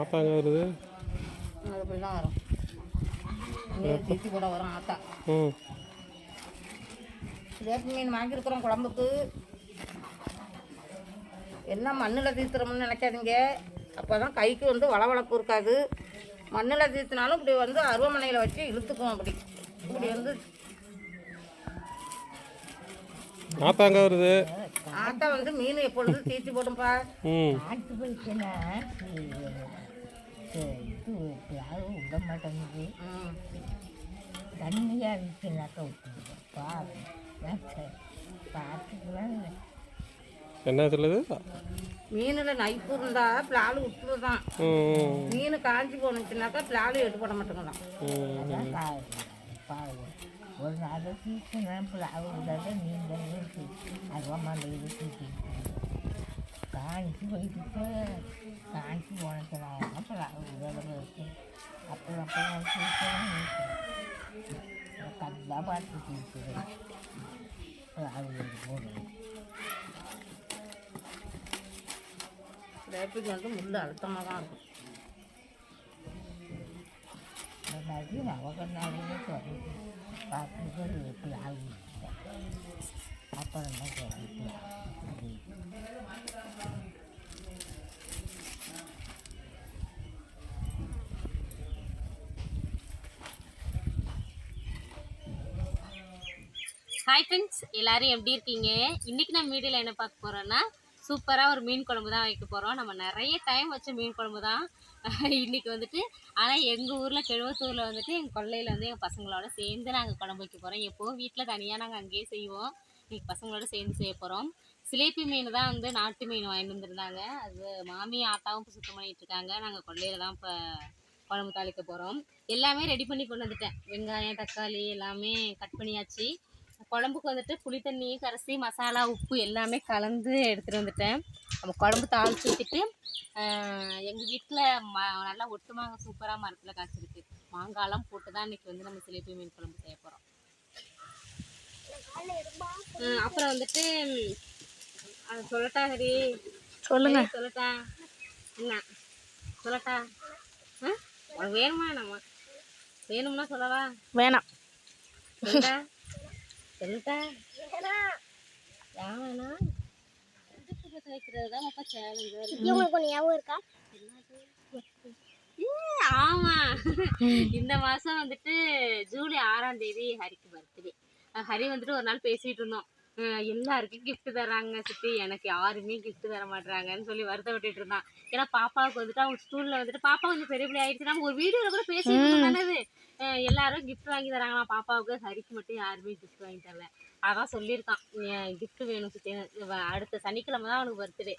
ஆத்தா எங்கே வருது வரும். தீத்தி கூட வரும் ஆத்தா. ம். வேப்ப மீன் வாங்கியிருக்கிறோம் குழம்புக்கு. எல்லாம் மண்ணில் தீத்துறோம்னு நினைக்காதீங்க. அப்போ தான் கைக்கு வந்து வளவளப்பு இருக்காது. மண்ணில் தீத்துனாலும் இப்படி வந்து அருவமனையில் வச்சு இழுத்துக்கும் அப்படி. இப்படி வந்து ஆத்தா எங்கே வருது. ஆத்தா வந்து மீன் எப்பொழுதும் தீத்தி போடும்பா. இது யாரும் விட மாட்டேங்குது. ம். தண்ணியாக இருந்துச்சுனாக்கா விட்டுருவோம் பாரு. பார்த்துக்கலாம். என்ன சொல்லுது? மீனில் நைப்பு இருந்தால் பிளாலு விட்டுருதான் ம். மீன் காஞ்சி போனுச்சுனாக்கா பிளாலு எடுத்து போட மாட்டேங்கலாம் ஒரு நாள் சீக்கிரம் பிளாவு விடாத நீங்கள் அருவமான இருக்கு காஞ்சி போயிட்டு காஞ்சி போனதுனால பிளாவு விடாத இருக்கு அப்புறம் அப்புறம் சீக்கிரம் கண்டா பார்த்து தீர்க்குது பிளாவு போடுறது வேப்பிக்கு வந்து முள் அழுத்தமாக தான் இருக்கும் அதாவது நவகண்ணாடியே சொல்லுது பார்க்குறது பிளாவு அப்புறம் தான் சொல்லுது அது ஹாய் ஃப்ரெண்ட்ஸ் எல்லாரும் எப்படி இருக்கீங்க? இன்னைக்கு நம்ம வீடியோவில் என்ன பார்க்க போகிறோன்னா சூப்பராக ஒரு மீன் குழம்பு தான் வைக்க போகிறோம் நம்ம நிறைய டைம் வச்ச மீன் குழம்பு தான். இன்னைக்கு வந்துட்டு ஆனால் எங்கள் ஊரில் கெழுவத்தூரில் வந்துட்டு எங்கள் கொல்லையில் வந்து எங்கள் பசங்களோட சேர்ந்து நாங்கள் குழம்பு வைக்க போகிறோம் எப்போவும் வீட்டில் தனியாக நாங்கள் அங்கேயே செய்வோம். இன்னைக்கு பசங்களோட சேர்ந்து செய்ய போகிறோம் சிலேப்பி மீன் தான் வந்து நாட்டு மீன் வாங்கிட்டு வந்திருந்தாங்க. அது மாமி ஆத்தாவும் இப்போ சுத்தம் பண்ணிட்டு இருக்காங்க. நாங்கள் கொல்லையில் தான் இப்போ குழம்பு தாளிக்க போகிறோம் எல்லாமே ரெடி பண்ணி கொண்டு வந்துட்டேன். வெங்காயம் தக்காளி எல்லாமே கட் பண்ணியாச்சு. குழம்புக்கு வந்துட்டு புளி தண்ணி கரைசி மசாலா உப்பு எல்லாமே கலந்து எடுத்துகிட்டு வந்துட்டேன். நம்ம குழம்பு தாளிச்சு ஊற்றிட்டு எங்கள் வீட்டில் ம நல்லா ஒட்டு மாங்காய் சூப்பராக மரத்தில் காய்ச்சிருக்கு. மாங்காய்லாம் போட்டு தான் இன்றைக்கி வந்து நம்ம சிலேபி மீன் குழம்பு செய்ய போகிறோம் அப்புறம் வந்துட்டு சொல்லட்டா ஹரி? சொல்லுங்க. சொல்லட்டா? என்ன? சொல்லட்டா? வேணுமா நம்ம? வேணும்னா சொல்லவா? வேணாம். சொல்லுடா சொல்லுடா யாவனா? இதுக்கு பத்த வைக்கிறது தான் அப்பா சேலஞ்சு இவங்களுக்கு ஒன்று ஞாபகம் இருக்கா? ஆமா. இந்த மாசம் வந்துட்டு ஜூலை ஆறாம் தேதி ஹரிக்கு பர்த்டே ஹரி வந்துட்டு ஒரு நாள் பேசிட்டு இருந்தோம். எல்லாருக்கும் gift தர்றாங்க சித்தி. எனக்கு யாருமே gift தர மாட்றாங்கன்னு சொல்லி வருத்தப்பட்டுட்டு இருந்தான். ஏன்னா பாப்பாவுக்கு வந்துட்டு அவங்க ஸ்கூல்ல வந்துட்டு பாப்பா கொஞ்சம் பெரிய பிள்ளை ஆயிடுச்சு நம்ம ஒரு வீடியோல கூட பேசிட்டு இருந்தோம். எல்லாரும் gift வாங்கி தராங்களாம் பாப்பாவுக்கு ஹரிக்கு மட்டும் யாருமே gift வாங்கி தரல. அதான் சொல்லியிருக்கான். gift வேணும் அடுத்த சனிக்கிழமை தான் அவனுக்கு பர்த்டே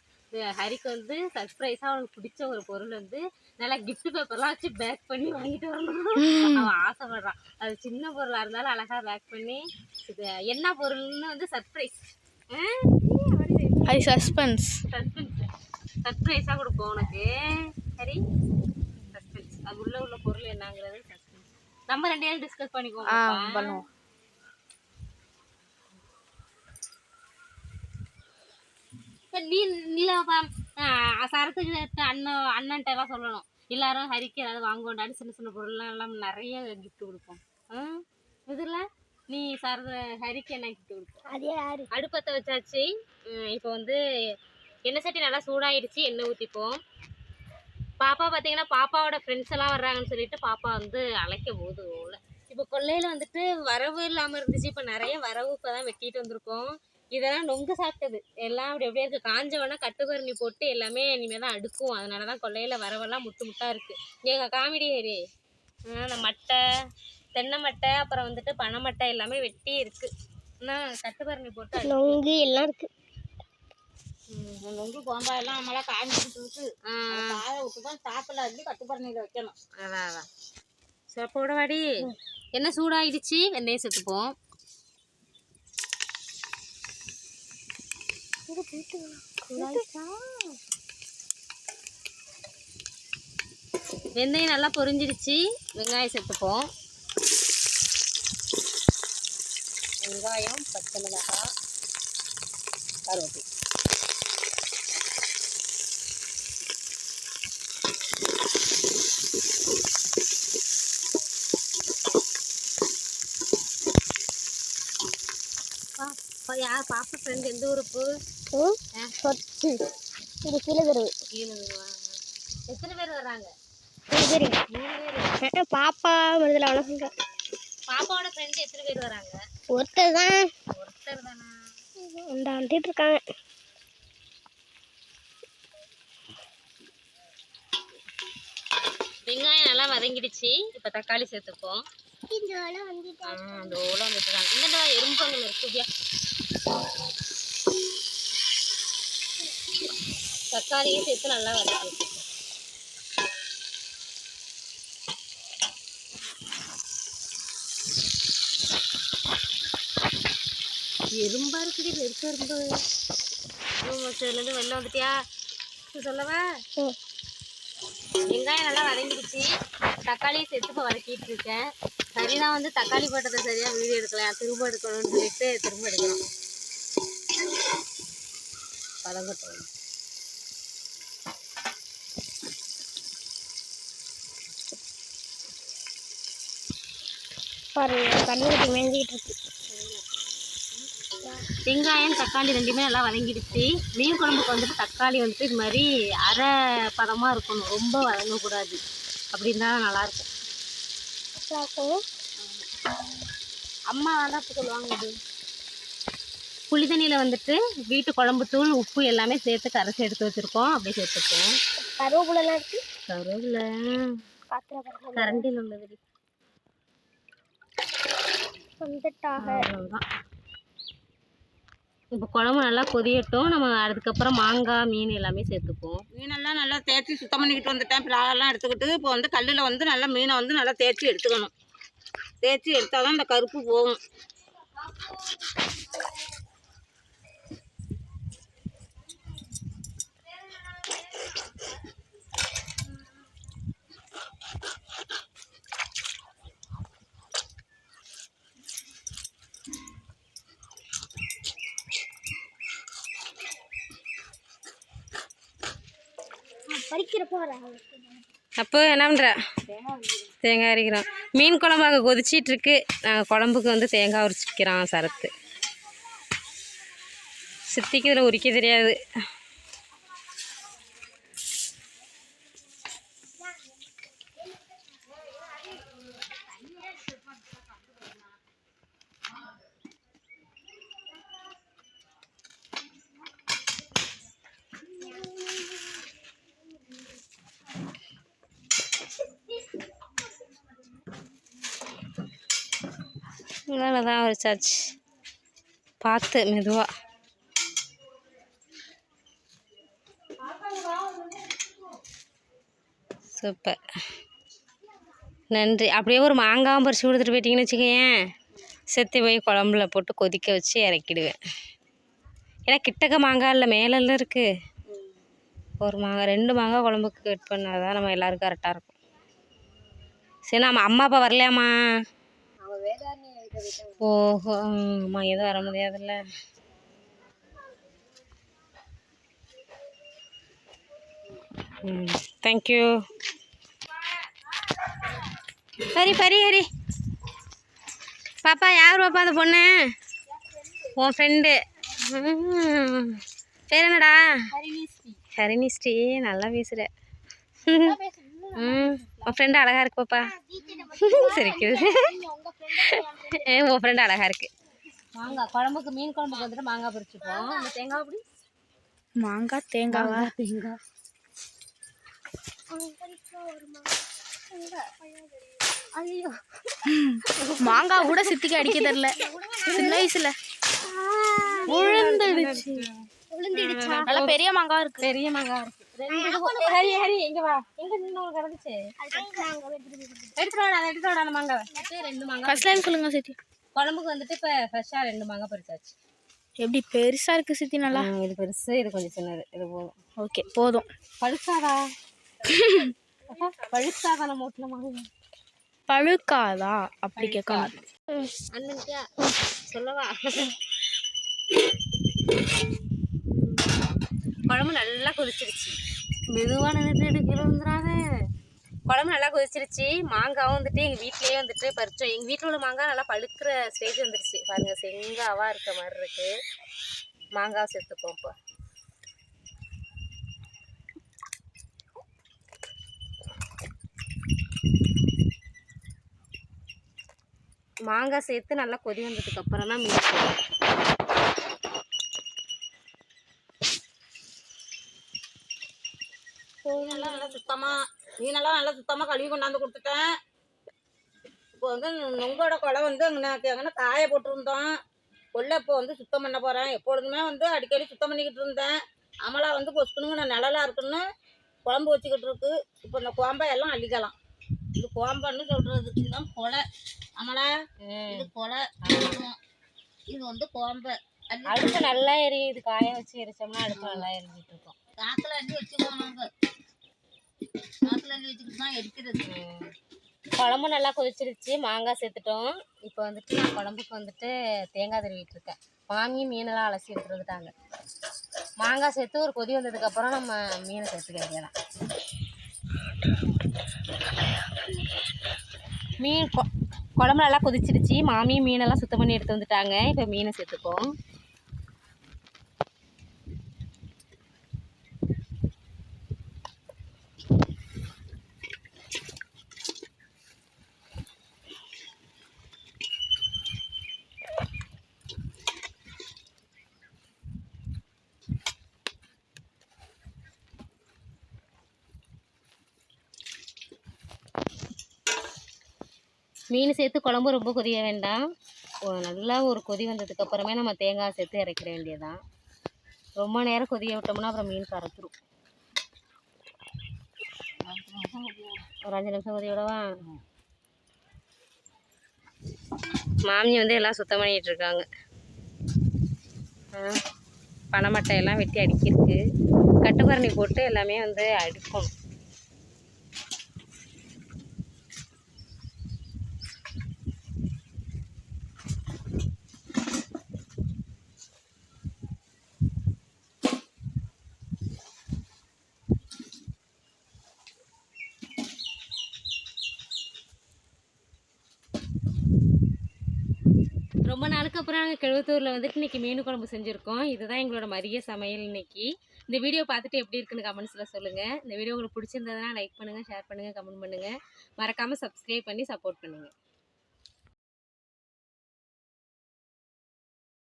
ஹரிக்கு வந்து சர்ப்ரைஸாக அவனுக்கு பிடிச்ச ஒரு பொருள் வந்து நல்லா gift பேப்பர்லாம் வச்சு பேக் பண்ணி வாங்கிட்டு வரணும். அவன் ஆசைப்படுறான். அது சின்ன பொருளாக இருந்தாலும் அழகாக பேக் பண்ணி இது என்ன பொருள்னு வந்து சர்ப்ரைஸ் அது சஸ்பென்ஸ் சஸ்பென்ஸ் சர்ப்ரைஸாக கொடுப்போம் உனக்கு. சரி? சஸ்பென்ஸ் அது உள்ள உள்ள பொருள் என்னங்கிறது நம்ம ரெண்டு பேரும் டிஸ்கஸ் பண்ணிக்குவோம் ஆ. பண்ணுவோம். நீ இல்லப்பா சரத்துக்கு அண்ணன் அண்ணன்ட்ட எல்லாம் சொல்லணும். எல்லாரும் ஹரிக்கு ஏதாவது வாங்குவோண்டான்னு சின்ன சின்ன பொருள்லாம் எல்லாம் நிறைய gift கொடுப்போம். ஆ இதில் நீ சரத ஹரிக்கு என்ன gift கொடுப்போம் அதே யாரு? அடுப்பத்தை வச்சாச்சு. இப்போ வந்து எண்ணெய் சட்டி நல்லா சூடாயிடுச்சு எண்ணெய் ஊற்றிப்போம் பாப்பா பார்த்தீங்கன்னா பாப்பாவோட ஃப்ரெண்ட்ஸ் எல்லாம் வர்றாங்கன்னு சொல்லிட்டு பாப்பா வந்து அழைக்க போது இப்போ கொல்லையில் வந்துட்டு வரவு இல்லாமல் இருந்துச்சு. இப்போ நிறைய வரவு இப்போ தான் வெட்டிட்டு வந்திருக்கோம். இதெல்லாம் நொங்கு சாப்பிட்டது. எல்லாம் அப்படி அப்படியே இருக்குது காஞ்சவனா கட்டுக்கரணி போட்டு எல்லாமே இனிமேல் தான் அடுக்கும். அதனால தான் கொல்லையில் வரவெல்லாம் முட்டு முட்டாக இருக்குது எங்கள் காமெடி ஏரி அந்த மட்டை தென்னை மட்டை அப்புறம் வந்துட்டு பனை மட்டை எல்லாமே வெட்டி இருக்குது ஆனால் கட்டுக்கரணி போட்டு நொங்கு எல்லாம் இருக்குது நொங்கு கோம்பா எல்லாம் நம்மளாம் காய்ஞ்சிட்டு இருக்கு காய விட்டு தான் சாப்பிடல அள்ளி கட்டுப்பரணியில் வைக்கணும். அதான் அதான் சிறப்போட வாடி என்ன சூடாயிடுச்சு? வெந்தயம் சேர்த்துப்போம். வெந்தயம் நல்லா பொரிஞ்சிடுச்சு. வெங்காயம் சேர்த்துப்போம். வெங்காயம் பச்சை மிளகாய் கருவேப்பிலை. பாப்பா ஃப்ரெண்ட் எந்த ஊருப்பு சொத்து இது கீழே தருவு கீழே எத்தனை பேர் வர்றாங்க? மூணு பேர். மூணு பேர். பாப்பா மருதில் அவ்வளோ சொல்கிறேன் பாப்பாவோட ஃப்ரெண்ட் எத்தனை பேர் வராங்க? ஒருத்தர் தான். ஒருத்தர் தானா? இந்த வந்துட்டு இருக்காங்க. வெங்காயம் நல்லா வதங்கிடுச்சு. இப்போ தக்காளி சேர்த்துப்போம். இந்த வேலை வந்துட்டு. ஆ அந்த ஓலம் வந்துட்டுருக்காங்க இந்த எறும்புகள் இருக்குதியா தக்காளியும் சேர்த்து நல்லா வதக்கி எறும்பா இருக்குது நெருக்க இருந்து இதுலேருந்து வெளில வந்துட்டியா? சொல்லவா? வெங்காயம் நல்லா வதங்கிடுச்சு. தக்காளியும் சேர்த்து இப்போ வதக்கிட்டு இருக்கேன். சரிதான் வந்து தக்காளி போட்டதை சரியா வீடியோ எடுக்கலாம் திரும்ப எடுக்கணும்னு சொல்லிட்டு திரும்ப எடுக்கணும். பதங்கட்டும் பாருங்க தண்ணி கட்டி மேய்ஞ்சிக்கிட்டு இருக்கு. வெங்காயம் தக்காளி ரெண்டுமே நல்லா வதங்கிடுச்சு. மீன் குழம்புக்கு வந்துட்டு தக்காளி வந்துட்டு இது மாதிரி அரை பதமாக இருக்கணும். ரொம்ப வதங்கக்கூடாது. அப்படி இருந்தால் நல்லாயிருக்கும் அம்மா தான் சொல்லுவாங்க. அது புளி தண்ணியில் வந்துட்டு வீட்டு குழம்பு தூள் உப்பு எல்லாமே சேர்த்து கரைச்சி எடுத்து வச்சுருக்கோம். அப்படியே சேர்த்துப்போம். கருவேப்பிலாம் இருக்கு. பறக்க கரண்டில் உள்ளது அவ்வளோதான் இப்போ குழம்பு நல்லா கொதியட்டும். நம்ம அதுக்கப்புறம் மாங்காய் மீன் எல்லாமே சேர்த்துப்போம். மீனெல்லாம் நல்லா தேய்ச்சி சுத்தம் பண்ணிக்கிட்டு வந்துட்டேன். பிளாகெல்லாம் எடுத்துக்கிட்டு இப்போ வந்து கல்லில் வந்து நல்லா மீனை வந்து நல்லா தேய்ச்சி எடுத்துக்கணும். தேய்ச்சி எடுத்தால் தான் இந்த கருப்பு போகும். அப்போ என்ன பண்ணுற தேங்காய் அரைக்கிறோம். மீன் குழம்பு அங்கே கொதிச்சிட்டு இருக்கு. நாங்கள் குழம்புக்கு வந்து தேங்காய் உரிச்சிக்கிறோம் சரத்து. சித்திக்கு இதில் உரிக்க தெரியாது. மேலே தான் வச்சாச்சு. பார்த்து மெதுவாக சூப்பர். நன்றி. அப்படியே ஒரு மாங்காவும் பறித்து கொடுத்துட்டு போயிட்டீங்கன்னு வச்சுக்கோயேன். செத்து போய் குழம்புல போட்டு கொதிக்க வச்சு இறக்கிடுவேன். ஏன்னா கிட்டக்க மாங்காய் இல்லை மேலெல்லாம் இருக்குது ஒரு மாங்காய் ரெண்டு மாங்காய் குழம்புக்கு கட் பண்ணால் தான் நம்ம எல்லோரும் கரெக்டாக இருக்கும். சரி நம்ம அம்மா அப்பா வரலையாம்மா? ஓஹோ அம்மா எதுவும் வர முடியாதுல்ல. Thank you Hari Hari Hari. பாப்பா யார் பாப்பா அந்த பொண்ணு? உன் ஃப்ரெண்டு பேர் என்னடா? ஹரிணிஸ்ரீ. நல்லா பேசுகிற ம் உன் ஃப்ரெண்டு அழகா இருக்கு பாப்பா. சிரிக்குது. உன் ஃப்ரெண்டு அழகா இருக்கு. மாங்காய் குழம்புக்கு மீன் குழம்புக்கு வந்துட்டு மாங்காய் பறிச்சுப்போம் இந்த தேங்காய் அப்படி மாங்காய் தேங்காவா? தேங்காய். ஐயோ. மாங்காய் கூட சித்திக்கு அடிக்க தெரியல. சின்ன வயசுல. விழுந்துடுச்சு நல்ல பெரிய மாங்காய் இருக்கு. பெரிய மாங்காய் இருக்கு. ஹரி ஹரி எங்க வா. எங்க நின்று உனக்கு கிடந்துச்சு? எடுத்துட்டு அதை அந்த மாங்காவை. ரெண்டு மாங்காய் ஃபர்ஸ்ட் லைன் சொல்லுங்க சித்தி. குழம்புக்கு வந்துட்டு இப்போ ஃப்ரெஷ்ஷாக ரெண்டு மாங்காய் பறிச்சாச்சு எப்படி பெருசா இருக்கு சித்தி நல்லா? இது பெருசு இது கொஞ்சம் சின்னது. இது போதும். ஓகே போதும். பழுசாதா அப்பா, பழுசாதா நம்ம வீட்டில் மாங்காய் பழுக்காதா? அப்படி கேட்கணும் அண்ணன்கிட்ட சொல்லவா? குழம்பு நல்லா கொதிச்சிருச்சு. மெதுவாக நின்றுட்டு கீழே விழுந்துடாத குழம்பு நல்லா கொதிச்சிருச்சு. மாங்காவும் வந்துட்டு எங்கள் வீட்லேயே வந்துட்டு பறிச்சோம். எங்கள் வீட்டில் உள்ள மாங்காய் நல்லா பழுக்கிற ஸ்டேஜ் வந்துருச்சு. பாருங்கள் செங்காவாக இருக்க மாதிரி இருக்கு. மாங்காவை சேர்த்துப்போம் இப்போ. மாங்காய் சேர்த்து நல்லா கொதி வந்ததுக்கு அப்புறம் தான் மீன் மீனெல்லாம் நல்லா சுத்தமாக மீனெல்லாம் நல்லா சுத்தமாக கழுவி கொண்டாந்து கொடுத்துட்டேன். இப்போ வந்து நுங்கோட குலை வந்து அங்கே எங்கன்னா காய போட்டிருந்தோம். கொல்லை இப்போ வந்து சுத்தம் பண்ண போகிறேன் எப்பொழுதுமே வந்து அடிக்கடி சுத்தம் பண்ணிக்கிட்டு இருந்தேன். அமலா வந்து பொசுக்குனுங்க நான் நிழலாக இருக்குன்னு குழம்பு வச்சுக்கிட்டு இருக்கு. இப்போ இந்த குழம்பை எல்லாம் அள்ளிக்கலாம். இது குழம்புன்னு சொல்கிறது இதுதான் கொலை. அமலா இது கொலை. இது வந்து குழம்பு. அடுப்பு நல்லா எரியுது. காய வச்சு எரிச்சோம்னா அடுப்பு நல்லா எரிஞ்சிட்டு இருக்கும். காற்றுல அள்ளி வச்சுக்குவோம் குழம்பு நல்லா கொதிச்சிருச்சு. மாங்காய் சேர்த்துட்டோம். இப்போ வந்துட்டு நான் குழம்புக்கு வந்துட்டு தேங்காய் திருவிட்டு இருக்கேன் மாமி மீனெல்லாம் அலசி எடுத்துட்டு வந்துட்டாங்க மாங்காய் சேர்த்து ஒரு கொதி வந்ததுக்கப்புறம் நம்ம மீனை சேர்த்துக்க வேண்டியதான் மீன் கொ- குழம்பு நல்லா கொதிச்சிருச்சு. மாமி மீனெல்லாம் சுத்தம் பண்ணி எடுத்து வந்துட்டாங்க. இப்போ மீனை சேர்த்துப்போம். மீன் சேர்த்து குழம்பு ரொம்ப கொதிய வேண்டாம். நல்லா ஒரு கொதி வந்ததுக்கு அப்புறமே நம்ம தேங்காய் சேர்த்து இறக்கிற வேண்டியதுதான். ரொம்ப நேரம் கொதிய விட்டோம்னா அப்புறம் மீன் கரைச்சிரும். ஒரு அஞ்சு நிமிஷம் கொதி விடவா? மாமி வந்து எல்லாம் சுத்தம் பண்ணிட்டு இருக்காங்க. ஆ, பனைமட்டை எல்லாம் வெட்டி அடிக்கிருக்கு கட்டுப்பரணி போட்டு எல்லாமே வந்து அடிக்கணும். ரொம்ப நாளுக்கு அப்புறம் நாங்கள் கிழவத்தூரில் வந்துட்டு இன்றைக்கி மீன் குழம்பு செஞ்சுருக்கோம். இதுதான் எங்களோட மதிய சமையல் இன்னைக்கு. இந்த வீடியோ பார்த்துட்டு எப்படி இருக்குன்னு கமெண்ட்ஸில் சொல்லுங்கள் இந்த வீடியோ உங்களுக்கு பிடிச்சிருந்ததுன்னா லைக் பண்ணுங்கள் ஷேர் பண்ணுங்கள் கமெண்ட் பண்ணுங்கள் மறக்காமல் சப்ஸ்கிரைப் பண்ணி சப்போர்ட் பண்ணுங்கள்